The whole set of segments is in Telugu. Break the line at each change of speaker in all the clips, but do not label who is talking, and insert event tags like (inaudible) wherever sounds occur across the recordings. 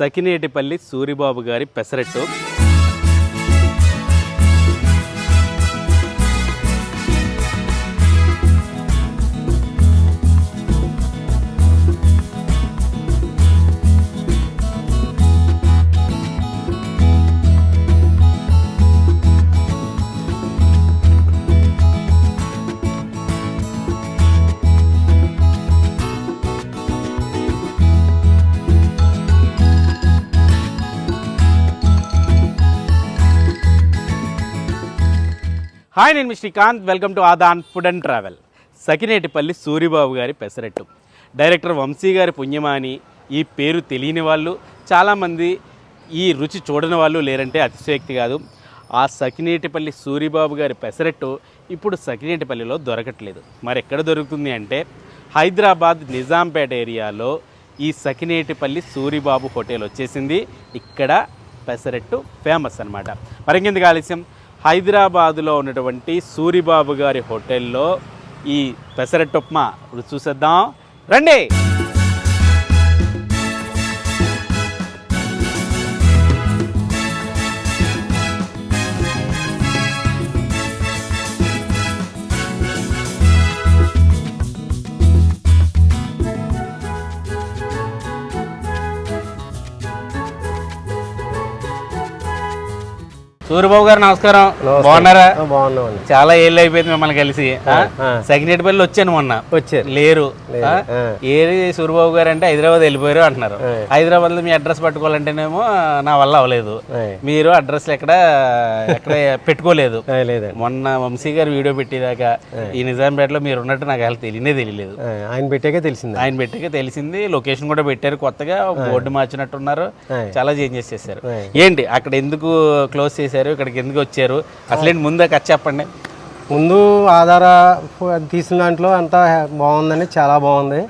సకినేటిపల్లి సూరిబాబు గారి పెసరట్టు. హాయ్ నేను మీ Srikanth. Welcome to Aadan food and travel. Sakinetipalli Suribabu గారి పెసరట్టు. డైరెక్టర్ వంశీ గారి పుణ్యమాని ఈ పేరు తెలియని వాళ్ళు చాలామంది ఈ రుచి చూడని వాళ్ళు లేరంటే అతిశయోక్తి కాదు. ఆ సకినేటిపల్లి సూరిబాబు గారి పెసరట్టు ఇప్పుడు సకినేటిపల్లిలో దొరకట్లేదు. మరి ఎక్కడ దొరుకుతుంది అంటే హైదరాబాద్ నిజాంపేట ఏరియాలో ఈ సకినేటిపల్లి సూరిబాబు హోటల్ వచ్చేసింది. ఇక్కడ పెసరట్టు ఫేమస్ అనమాట మరి ఇంకెందుకు ఆలస్యం? హైదరాబాదులో ఉన్నటువంటి సూరిబాబు గారి హోటల్లో ఈ పెసరట్టుప్మా ఉప్మా రుచి చూసేద్దాం. రండి! సూరిబాబు గారు నమస్కారం. బాగున్నారా?
బాగున్నామండి.
చాలా ఏళ్ళు అయిపోయింది మిమ్మల్ని కలిసి.
ఆ.
సెకండేటిపల్లి వచ్చాను మొన్న.
వచ్చారు.
లేరు. ఏది సూరిబాబు గారు అంటే హైదరాబాద్ వెళ్ళిపోయారు అంటున్నారు. హైదరాబాద్లో మీ అడ్రస్ పట్టుకోవాలంటేనేమో నా వల్ల అవ్వలేదు. మీరు అడ్రస్ ఎక్కడ ఎక్కడ పెట్టుకోలేదు. మొన్న వంశీ గారు వీడియో పెట్టేదాకా ఈ నిజాంపేటలో మీరు ఉన్నట్టు నాకు అసలు తెలియనే తెలియలేదు.
ఆయన పెట్టాకే తెలిసింది.
ఆయన పెట్టాక తెలిసింది. లొకేషన్ కూడా పెట్టారు కొత్తగా. బోర్డు మార్చినట్టున్నారు. చాలా చేంజెస్ చేశారు. ఏంటి? అక్కడ ఎందుకు క్లోజ్ చేశారు? ఇక్కడికి ఎందుకు వచ్చారు? అసలేంటి ముందే కథ చెప్పండి.
ముందు ఆధార తీసిన దాంట్లో అంతా బాగుందండి చాలా బాగుంది.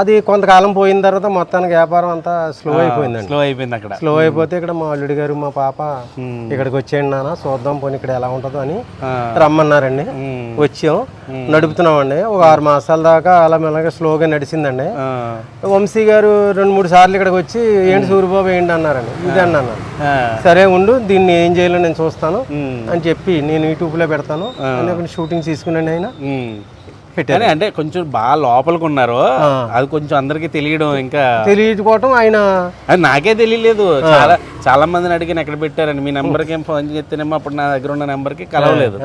అది కొంతకాలం పోయిన తర్వాత మొత్తానికి వ్యాపారం అంతా స్లో అయిపోయిందండి.
స్లో అయిపోయింది అక్కడ.
స్లో అయిపోతే ఇక్కడ మా అల్లుడి గారు మా పాప ఇక్కడికి వచ్చేయండి నాన్న చూద్దాం పోనీ ఇక్కడ ఎలా ఉంటుందో అని రమ్మన్నారండి. వచ్చాం నడుపుతున్నామండి. ఒక ఆరు మాసాల దాకా అలా మెల్లగా స్లోగా నడిచిందండి. వంశీ గారు రెండు మూడు సార్లు ఇక్కడికి వచ్చి ఏంటి సూరిబాబు ఏంటి? అన్నారండి. ఇది అన్నాను. సరే ఉండు దీన్ని ఏం చేయాలో నేను చూస్తాను. అని చెప్పి నేను యూట్యూబ్లో పెడతాను. షూటింగ్ తీసుకున్నాను ఆయన. పెట్టారు.
అంటే కొంచెం బాగా లోపలికి ఉన్నారు అది కొంచెం అందరికి తెలియడం ఇంకా
తెలియకపోవటం ఆయన
అది నాకే తెలియలేదు. చాలా చాలా మందిని అడిగిన ఎక్కడ పెట్టారని. మీ నెంబర్కి ఏం ఫోన్ చేస్తేనేమో అప్పుడు నా దగ్గర ఉన్న నెంబర్కి కలవలేదు.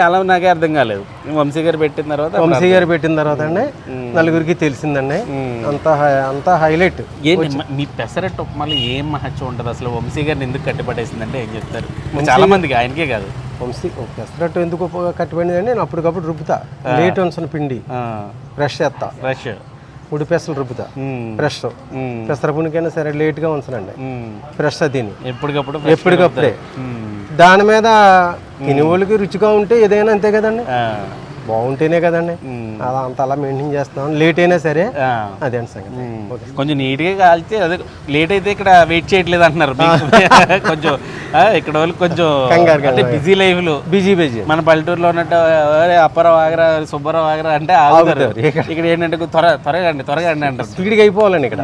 చాలా నాకే అర్థం కాలేదు. వంశీ గారు పెట్టిన తర్వాత
వంశీ గారు పెట్టిన తర్వాత అండి నలుగురికి తెలిసిందండి. అంత అంత హైలైట్.
ఏంటి మ- పెసరట్టు ఉప్మాలో ఏం మహత్యం ఉంటుంది? అసలు వంశీ గారిని ఎందుకు కట్టిపడేసిందంటే ఏం చెప్తారు? చాలా మందికి ఆయనకే కాదు.
వంశీ పెసరట్టు ఎందుకు కట్టిపోయింది అంటే నేను అప్పటికప్పుడు రుబ్బుతా. లేట్ ఉంచిన పిండి. ఫ్రెష్ చేస్తా
రష్
ఉడి పెసలు రుబ్బుతా. ఫ్రెష్. పెసర పునికైనా సరే లేట్గా ఉంచనండి ఫ్రెష్ తిని.
ఎప్పటికప్పుడు
ఎప్పటికప్పుడే. దాని మీద తినే రుచిగా ఉంటే ఏదైనా అంతే కదండి? బాగుంటేనే కదండి. అలా అంత అలా మెయింటైన్ చేస్తాం లేట్ అయినా సరే. అదే అండి సంగతి.
కొంచెం నీట్గా కాల్చి అదే లేట్ అయితే ఇక్కడ వెయిట్ చేయట్లేదు అంటున్నారు. (laughs) కొంచెం ఇక్కడ వాళ్ళు కొంచెం అంటే బిజీ లైఫ్లు.
Busy busy.
మన పల్లెటూరులో ఉన్నట్టు "అరే, అప్పారావు ఆగరా సుబ్బారావు ఆగరా అంటే ఆగుతారు. ఇక్కడ. ఏంటంటే త్వర త్వరగా అండి త్వరగా అండి అంటారు.
స్పీడ్గా అయిపోవాలండి ఇక్కడ.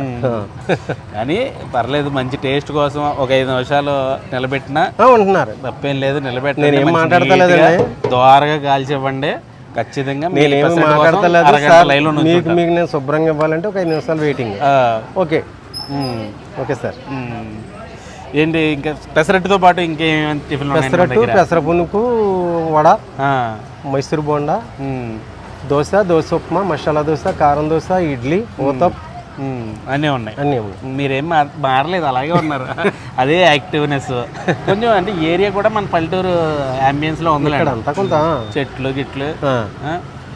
కానీ పర్లేదు మంచి టేస్ట్ కోసం ఒక ఐదు నిమిషాలు నిలబెట్టినా
ఉంటున్నారు.
తప్పేం లేదు
నేనేం
నిలబెట్టిన
మాట్లాడతలేదండి.
ద్వారగా కాల్చివ్వండి. ఖచ్చితంగా
నేనేమి మాట్లాడతలేదు సార్. మీకు. మీకు నేను శుభ్రంగా ఇవ్వాలంటే ఒక ఐదు నిమిషాలు వెయిటింగ్. ఓకే. Okay sir.
ఏంటి ఇంకా పెసరట్టుతో పాటు ఇంకేం మన
పెసరట్టు? పెసర పునుకు వడ మైసూర్ బోండా దోశ దోశ ఉప్మా మసాలా దోశ కారం దోశ ఇడ్లీ ఊతప్
అన్నీ ఉన్నాయి.
అన్నీ ఉన్నాయి.
మీరేం మార్- మారలేదు అలాగే ఉన్నారు. అదే యాక్టివ్నెస్ కొంచెం అంటే ఏరియా కూడా మన పల్లెటూరు అంబియన్స్లో ఉంది
అంతా కొంత
చెట్లు గిట్లు?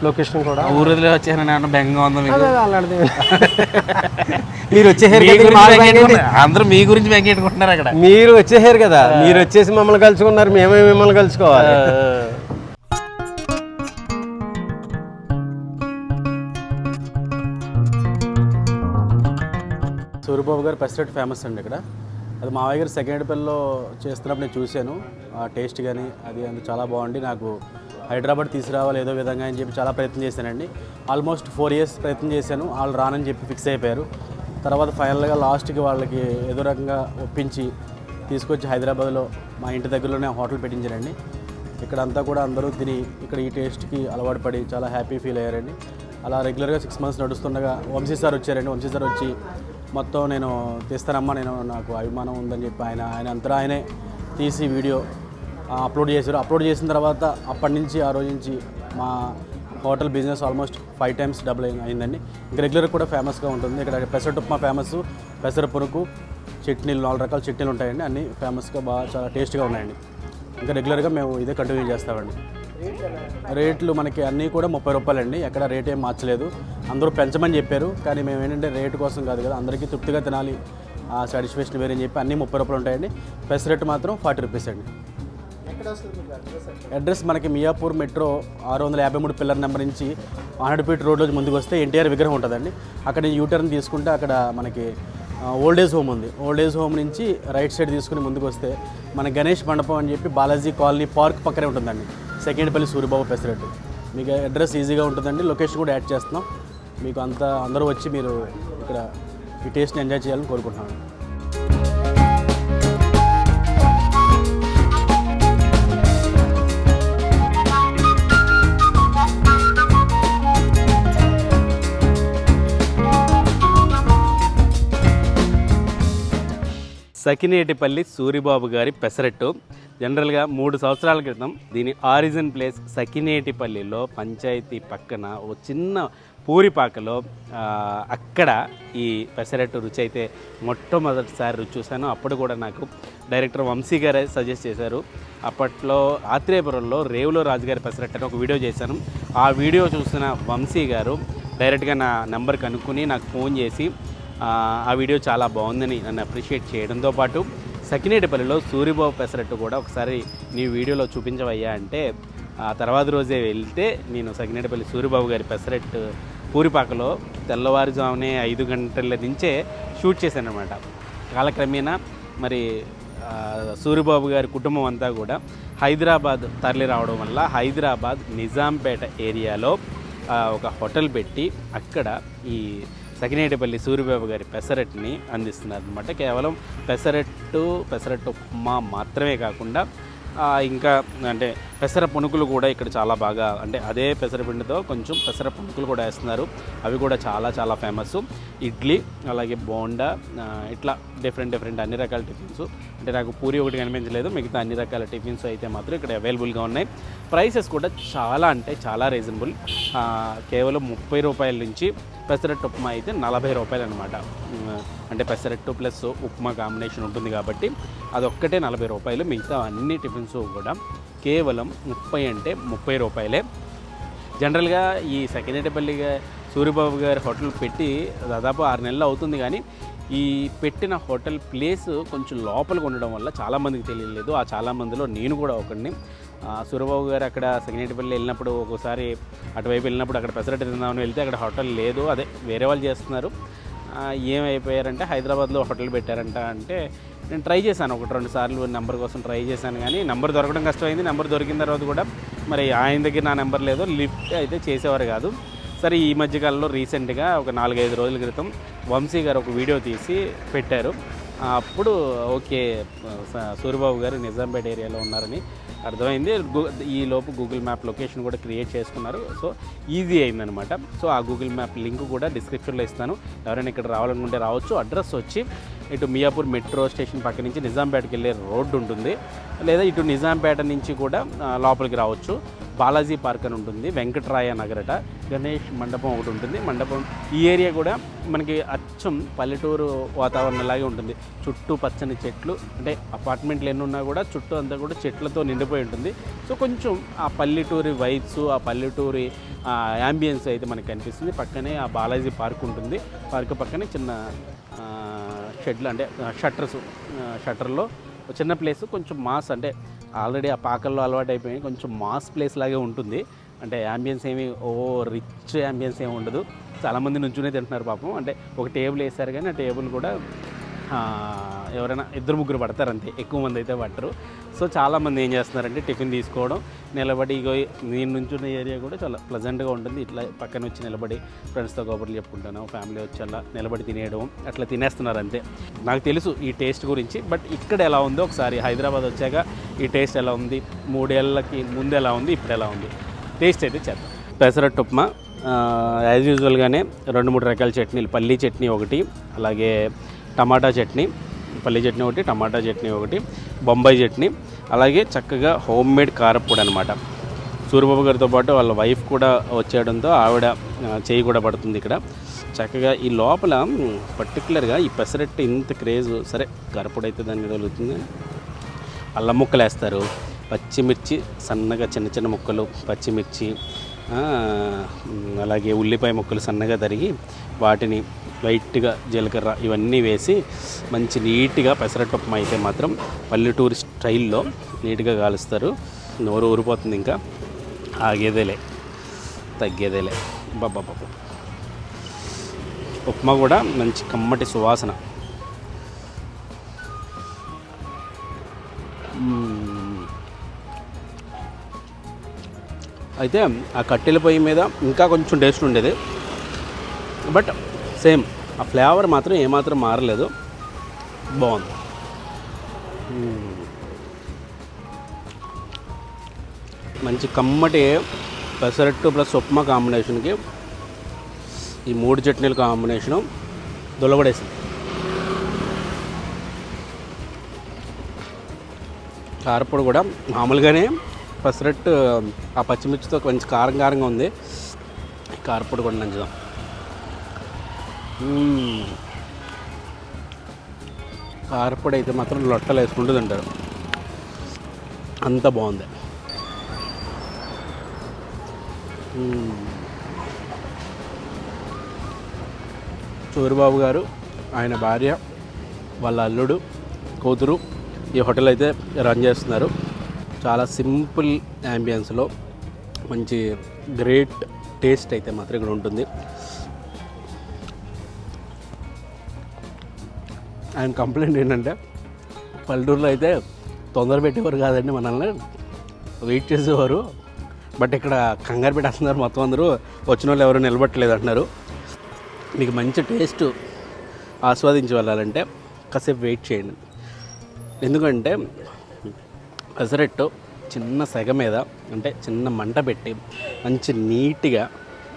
లొకేషన్ కూడా.
ఊరిలో వచ్చారని బెంగ ఉందా మీకు?
అదే అలాంటిది మీరు వచ్చేసారు.
అందరూ మీ గురించి బెంగ అక్కడ.
మీరు వచ్చేసారు కదా. మీరు వచ్చేసి మమ్మల్ని కలుసుకున్నారు మేమే మిమ్మల్ని కలుసుకోవాలి.
గురుబాబు గారు పెసరెట్ ఫేమస్ అండి ఇక్కడ. అది మావయ్య గారు సెకండ్ పిల్లలో చేస్తున్నప్పుడు నేను చూశాను. ఆ టేస్ట్ కానీ అది అంత చాలా బాగుండి. నాకు హైదరాబాద్ తీసుకురావాలి ఏదో విధంగా అని చెప్పి చాలా ప్రయత్నం చేశానండి. ఆల్మోస్ట్ ఫోర్ ఇయర్స్ ప్రయత్నం చేశాను. వాళ్ళు రానని చెప్పి ఫిక్స్ అయిపోయారు.
తర్వాత ఫైనల్గా లాస్ట్కి వాళ్ళకి ఏదో రకంగా ఒప్పించి తీసుకొచ్చి హైదరాబాద్లో మా ఇంటి దగ్గరలోనే హోటల్ పెట్టించారండి. ఇక్కడ అంతా కూడా అందరూ తిని ఇక్కడ ఈ టేస్ట్కి అలవాటు పడి చాలా హ్యాపీ ఫీల్ అయ్యారండి. అలా రెగ్యులర్గా సిక్స్ మంత్స్ నడుస్తుండగా వంశీ సార్ వచ్చారండి. వంశీ సార్ వచ్చి మొత్తం నేను తీస్తానమ్మా నేను నాకు అభిమానం ఉందని చెప్పి ఆయన ఆయన అంతా ఆయనే తీసి వీడియో అప్లోడ్ చేశారు. అప్లోడ్ చేసిన తర్వాత అప్పటి నుంచి ఆ రోజు నుంచి మా hotel business almost five times double అయిందండి. ఇంకా రెగ్యులర్ కూడా ఫేమస్గా ఉంటుంది. ఇక్కడ పెసరట్ ఉప్మా ఫేమస్ పెసర పురుకు చట్నీలు నాలుగు రకాల చట్నీలు ఉంటాయండి. అన్నీ ఫేమస్గా బాగా చాలా టేస్ట్గా ఉన్నాయండి. ఇంకా రెగ్యులర్గా మేము ఇదే కంటిన్యూ చేస్తామండి. రేట్లు మనకి అన్నీ కూడా ముప్పై రూపాయలండి. ఎక్కడ రేట్ ఏం మార్చలేదు. అందరూ పెంచమని చెప్పారు. కానీ మేము ఏంటంటే రేటు కోసం కాదు కదా అందరికీ తృప్తిగా తినాలి. ఆ సాటిస్ఫాక్షన్ వేరే అని చెప్పి అన్నీ ముప్పై రూపాయలు ఉంటాయండి. పెసరెట్ మాత్రం ఫార్టీ రూపీస్ అండి. అడ్రస్ మనకి మియాపూర్ మెట్రో ఆరు వందల యాభై మూడు పిల్లర్ నెంబర్ నుంచి ఆనడిపేట రోడ్లో ముందుకు వస్తే ఎన్టీఆర్ విగ్రహం ఉంటుందండి. అక్కడ యూటర్న్ తీసుకుంటే అక్కడ మనకి ఓల్డ్ ఏజ్ హోమ్ ఉంది. ఓల్డ్ ఏజ్ హోమ్ నుంచి రైట్ సైడ్ తీసుకుని ముందుకు వస్తే మన గణేష్ మండపం అని చెప్పి బాలాజీ కాలనీ పార్క్ పక్కనే ఉంటుందండి. సెకండ్పల్లి సూర్యబాబు ఫెసిలిటీ మీకు అడ్రస్ ఈజీగా ఉంటుందండి. లొకేషన్ కూడా యాడ్ చేస్తున్నాం. మీకు అంతా అందరూ వచ్చి మీరు ఇక్కడ ఈ టేస్ట్ని ఎంజాయ్ చేయాలని కోరుకుంటున్నాను.
సకినేటిపల్లి సూరిబాబు గారి పెసరట్టు జనరల్గా మూడు సంవత్సరాల క్రితం దీని ఆరిజిన్ ప్లేస్ సకినేటిపల్లిలో పంచాయతీ పక్కన ఓ చిన్న పూరిపాకలో అక్కడ ఈ పెసరట్టు రుచి అయితే మొట్టమొదటిసారి రుచి చూశాను. అప్పుడు కూడా నాకు డైరెక్టర్ వంశీ గారే సజెస్ట్ చేశారు. అప్పట్లో ఆత్రేయపురంలో రేవులో రాజుగారి పెసరట్టు అని ఒక వీడియో చేశాను. ఆ వీడియో చూసిన వంశీ గారు డైరెక్ట్గా నా నెంబర్ కనుక్కొని నాకు ఫోన్ చేసి ఆ వీడియో చాలా బాగుందని నన్ను అప్రిషియేట్ చేయడంతో పాటు సకినేటిపల్లిలో సూరిబాబు పెసరట్టు కూడా ఒకసారి నీ వీడియోలో చూపించవయ్యా అంటే ఆ తర్వాత రోజే వెళ్తే నేను సకినేటిపల్లి సూరిబాబు గారి పెసరట్టు పూరిపాకలో తెల్లవారుజామునే ఐదు గంటల నుంచే షూట్ చేశాను అనమాట కాలక్రమేణా మరి సూరిబాబు గారి కుటుంబం అంతా కూడా హైదరాబాద్ తరలి రావడం వల్ల హైదరాబాద్ నిజాంపేట ఏరియాలో ఒక హోటల్ పెట్టి అక్కడ ఈ సకినేటిపల్లి సూర్యబాబు గారి పెసరట్టుని అందిస్తున్నారు అనమాట కేవలం పెసరట్టు పెసరట్టు ఉప్మా మాత్రమే కాకుండా ఇంకా అంటే పెసర పునుకులు కూడా ఇక్కడ చాలా బాగా అంటే అదే పెసరపిండితో కొంచెం పెసర పునుకులు కూడా వేస్తున్నారు. అవి కూడా చాలా చాలా ఫేమస్. ఇడ్లీ అలాగే బోండా ఇట్లా డిఫరెంట్ డిఫరెంట్ అన్ని రకాల టిఫిన్స్. అంటే నాకు పూరి ఒకటి కనిపించలేదు మిగతా అన్ని రకాల టిఫిన్స్ అయితే మాత్రం ఇక్కడ అవైలబుల్గా ఉన్నాయి. ప్రైసెస్ కూడా చాలా అంటే చాలా రీజనబుల్ కేవలం ముప్పై రూపాయల నుంచి పెసరట్ ఉప్మా అయితే నలభై రూపాయలు అనమాట అంటే పెసరట్టు ప్లస్ ఉప్మా కాంబినేషన్ ఉంటుంది కాబట్టి అదొక్కటే నలభై రూపాయలు మిగతా అన్ని టిఫిన్స్ కూడా కేవలం ముప్పై అంటే ముప్పై రూపాయలే. జనరల్గా ఈ సకినేటపల్లి సూర్యబాబు గారి హోటల్ పెట్టి దాదాపు ఆరు నెలలు అవుతుంది కానీ ఈ పెట్టిన హోటల్ ప్లేస్ కొంచెం లోపలికి ఉండడం వల్ల చాలామందికి తెలియలేదు. ఆ చాలామందిలో నేను కూడా ఒకడిని. సూర్యబాబు గారు అక్కడ సెకండేటిపల్లి వెళ్ళినప్పుడు ఒకసారి అటువైపు వెళ్ళినప్పుడు అక్కడ పెసరట్టు తిందామని వెళ్తే అక్కడ హోటల్ లేదు. అదే వేరే వాళ్ళు చేస్తున్నారు. ఏమైపోయారంటే హైదరాబాద్లో హోటల్ పెట్టారంట అంటే నేను ట్రై చేశాను ఒకటి రెండు సార్లు నెంబర్ కోసం ట్రై చేశాను కానీ నెంబర్ దొరకడం కష్టమైంది. నెంబర్ దొరికిన తర్వాత కూడా మరి ఆయన దగ్గర నా నెంబర్ లేదు. లిఫ్ట్ అయితే చేసేవారు కాదు. సరే ఈ మధ్యకాలంలో రీసెంట్గా ఒక నాలుగైదు రోజుల క్రితం వంశీ గారు ఒక వీడియో తీసి పెట్టారు. అప్పుడు ఓకే స- సూర్యబాబు గారు నిజాంపేట ఏరియాలో ఉన్నారని అర్థమైంది. ఈ లోపు గూగుల్ మ్యాప్ లొకేషన్ కూడా క్రియేట్ చేసుకున్నారు. సో ఈజీ అయిందనమాట సో ఆ గూగుల్ మ్యాప్ లింక్ కూడా డిస్క్రిప్షన్లో ఇస్తాను. ఎవరైనా ఇక్కడ రావాలనుకుంటే రావచ్చు. అడ్రస్ వచ్చి ఇటు మియాపూర్ మెట్రో స్టేషన్ పక్క నుంచి నిజాంపేటకి వెళ్ళే రోడ్డు ఉంటుంది. లేదా ఇటు నిజాంపేట నుంచి కూడా లోపలికి రావచ్చు. బాలాజీ పార్క్ అని ఉంటుంది వెంకటరాయ నగరట గణేష్ మండపం ఒకటి ఉంటుంది. మండపం ఈ ఏరియా కూడా మనకి అచ్చం పల్లెటూరు వాతావరణంలాగే ఉంటుంది. చుట్టూ పచ్చని చెట్లు అంటే అపార్ట్మెంట్లు ఎన్ని ఉన్నా కూడా చుట్టూ అంతా కూడా చెట్లతో నిండిపోయి ఉంటుంది. సో కొంచెం ఆ పల్లెటూరి వైబ్స్ ఆ పల్లెటూరి యాంబియన్స్ అయితే మనకి కనిపిస్తుంది. పక్కనే ఆ బాలాజీ పార్క్ ఉంటుంది. పార్క్ పక్కనే చిన్న షెడ్లు అంటే షట్టర్స్ షట్టర్లో చిన్న ప్లేస్ కొంచెం మాస్ అంటే ఆల్రెడీ ఆ పాకల్లో అలవాటు అయిపోయి కొంచెం మాస్ ప్లేస్ లాగే ఉంటుంది. అంటే యాంబియన్స్ ఏమి ఓ రిచ్ యాంబియన్స్ ఏమి ఉండదు. చాలామంది నుంచునే తింటున్నారు పాపం. అంటే ఒక టేబుల్ వేసారు కానీ ఆ టేబుల్ కూడా ఎవరైనా ఇద్దరు ముగ్గురు పడతారు అంతే. ఎక్కువ మంది అయితే పట్టరు. సో చాలామంది ఏం చేస్తున్నారంటే టిఫిన్ తీసుకోవడం నిలబడి ఇగో నేను నుంచున్న ఏరియా కూడా చాలా ప్లజెంట్గా ఉంటుంది. ఇట్లా పక్కన వచ్చి నిలబడి ఫ్రెండ్స్తో కబుర్లు చెప్పుకుంటాను ఫ్యామిలీ వచ్చి అలా నిలబడి తినేయడం అట్లా తినేస్తున్నారు అంతే. నాకు తెలుసు ఈ టేస్ట్ గురించి బట్ ఇక్కడ ఎలా ఉందో ఒకసారి. హైదరాబాద్ వచ్చాక ఈ టేస్ట్ ఎలా ఉంది? మూడేళ్ళకి ముందు ఎలా ఉంది? ఇప్పుడు ఎలా ఉంది? టేస్ట్ అయితే చేద్దాం. పెసరట్టు ఉప్మా యాజ్ యూజువల్గానే రెండు మూడు రకాల చట్నీలు. పల్లీ చట్నీ ఒకటి అలాగే టమాటా చట్నీ పల్లి చట్నీ ఒకటి టమాటా చట్నీ ఒకటి బొంబాయి చట్నీ అలాగే చక్కగా హోమ్ మేడ్ కారప్పొడి అనమాట సూర్యబాబు గారితో పాటు వాళ్ళ వైఫ్ కూడా వచ్చేయడంతో ఆవిడ చేయి కూడా పడుతుంది ఇక్కడ. చక్కగా ఈ లోపల పర్టికులర్గా ఈ పెసరట్టు ఇంత క్రేజ్ సరే కారప్పొడి అయితే దాన్ని తగులుతుంది అల్లం ముక్కలు వేస్తారు పచ్చిమిర్చి సన్నగా చిన్న చిన్న ముక్కలు పచ్చిమిర్చి అలాగే ఉల్లిపాయ ముక్కలు సన్నగా తరిగి వాటిని లైట్గా జీలకర్ర ఇవన్నీ వేసి మంచి నీట్గా పెసరట్టు ఉప్మా అయితే మాత్రం పల్లెటూరి స్టైల్లో నీట్గా కాలుస్తారు. నోరు ఊరిపోతుంది ఇంకా. ఆగేదేలే. తగ్గేదేలే. బాబా ఉప్మా కూడా మంచి కమ్మటి సువాసన. అయితే ఆ కట్టెల పొయ్యి మీద ఇంకా కొంచెం టేస్ట్ ఉండేది. బట్ సేమ్ ఆ ఫ్లేవర్ మాత్రం ఏమాత్రం మారలేదు. బాగుంది. మంచి కమ్మటి పెసరట్టు ప్లస్ ఉప్మా కాంబినేషన్కి ఈ మూడు చట్నీల కాంబినేషను దొలగడేసింది. కారపొడి కూడా మామూలుగానే పెసరట్టు ఆ పచ్చిమిర్చితో కొంచెం కారం కారంగా ఉంది. కారపొడి కూడా నంచుదాం. కారపొడి అయితే మాత్రం లొట్టలు వేసుకుంటూ తింటారు. అంత బాగుంది. మ్మ్. సూరిబాబు గారు ఆయన భార్య వాళ్ళ అల్లుడు కూతురు ఈ హోటల్ అయితే రన్ చేస్తున్నారు. చాలా సింపుల్ యాంబియన్స్లో మంచి గ్రేట్ టేస్ట్ అయితే మాత్రం ఇక్కడ ఉంటుంది. ఆయన కంప్లైంట్ ఏంటంటే పల్లెటూరులో అయితే తొందర పెట్టేవారు కాదండి మనల్ని. వెయిట్ చేసేవారు. బట్ ఇక్కడ కంగారు పెట్టేస్తున్నారు మొత్తం అందరూ. వచ్చిన వాళ్ళు ఎవరు నిలబట్టలేదు అంటున్నారు. మీకు మంచి టేస్ట్ ఆస్వాదించి వెళ్ళాలంటే కాసేపు వెయిట్ చేయండి. ఎందుకంటే పెసరట్టు చిన్న సెగ మీద అంటే చిన్న మంట పెట్టి మంచి నీట్గా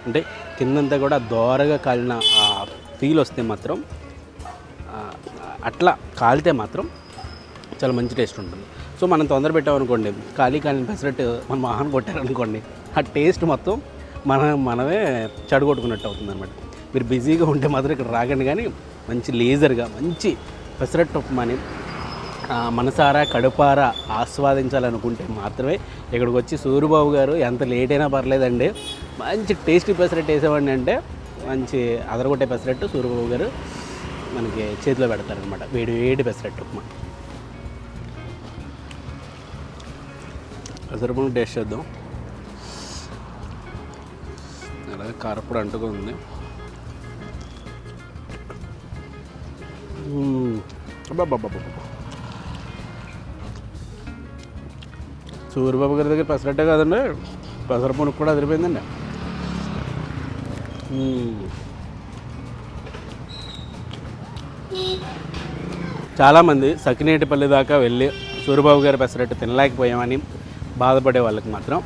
అంటే కిందంతా కూడా దోరగా కాలిన ఆ ఫీల్ వస్తే మాత్రం అట్లా కాలితే మాత్రం చాలా మంచి టేస్ట్ ఉంటుంది. సో మనం తొందర పెట్టామనుకోండి ఖాళీ కాలిన పెసరట్టు మన మొహాన్ని కొట్టారనుకోండి ఆ టేస్ట్ మొత్తం మన మనమే చెడగొట్టుకున్నట్టు అవుతుంది అనమాట మీరు బిజీగా ఉంటే మాత్రం ఇక్కడ రాకండి కానీ మంచి లేజర్గా మంచి పెసరట్టు ఉప్మాని మనసారా కడుపారా ఆస్వాదించాలనుకుంటే మాత్రమే ఇక్కడికి వచ్చి సూరిబాబు గారు ఎంత లేట్ అయినా పర్లేదండి. మంచి టేస్టీ పెసరట్టు వేసేవాడిని అంటే మంచి అదరగొట్టే పెసరట్టు సూరిబాబు గారు మనకి చేతిలో పెడతారనమాట వేడి వేడి పెసరట్టు ఉప్మా. పెసరపప్పు టేస్ట్ చేద్దాం. అలాగే కారప్పుడు అంటుకుంది అబ్బాబ్బాబ్బా సూర్యబాబు గారి దగ్గర పెసరట్టే కాదండి. పెసరపప్పు కూడా అదిరిపోయిందండి. చాలామంది సకినేటిపల్లి దాకా వెళ్ళి సూర్యబాబు గారి పెసరట్టు తినలేకపోయామని బాధపడే వాళ్ళకి మాత్రం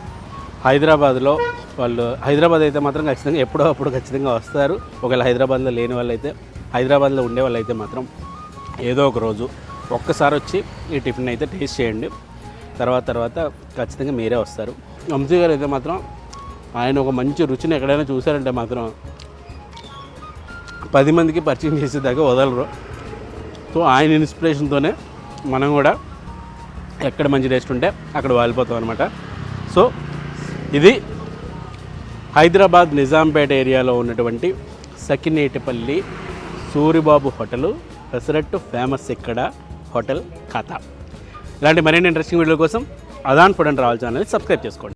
హైదరాబాద్లో వాళ్ళు హైదరాబాద్ అయితే మాత్రం ఖచ్చితంగా ఎప్పుడో అప్పుడు ఖచ్చితంగా వస్తారు. ఒకవేళ హైదరాబాద్లో లేని వాళ్ళైతే హైదరాబాద్లో ఉండే వాళ్ళైతే మాత్రం ఏదో ఒక రోజు ఒక్కసారి వచ్చి ఈ టిఫిన్ అయితే టేస్ట్ చేయండి. తర్వాత తర్వాత ఖచ్చితంగా మీరే వస్తారు. వంశీ గారు అయితే మాత్రం ఆయన ఒక మంచి రుచిని ఎక్కడైనా చూశారంటే మాత్రం పది మందికి పరిచయం చేసేదాకా వదలరు. సో ఆయన ఇన్స్పిరేషన్తోనే మనం కూడా ఎక్కడ మంచి టేస్ట్ ఉంటే అక్కడ వాలిపోతాం అనమాట సో ఇది హైదరాబాద్ నిజాంపేట ఏరియాలో ఉన్నటువంటి సకినేటిపల్లి సూరిబాబు హోటలు పెసరట్టు ఫేమస్ ఇక్కడ హోటల్ కథ ఇలాంటి మరిన్ని ఇంట్రెస్టింగ్ వీడియో కోసం Aadan food and travel channel subscribe చేసుకోండి.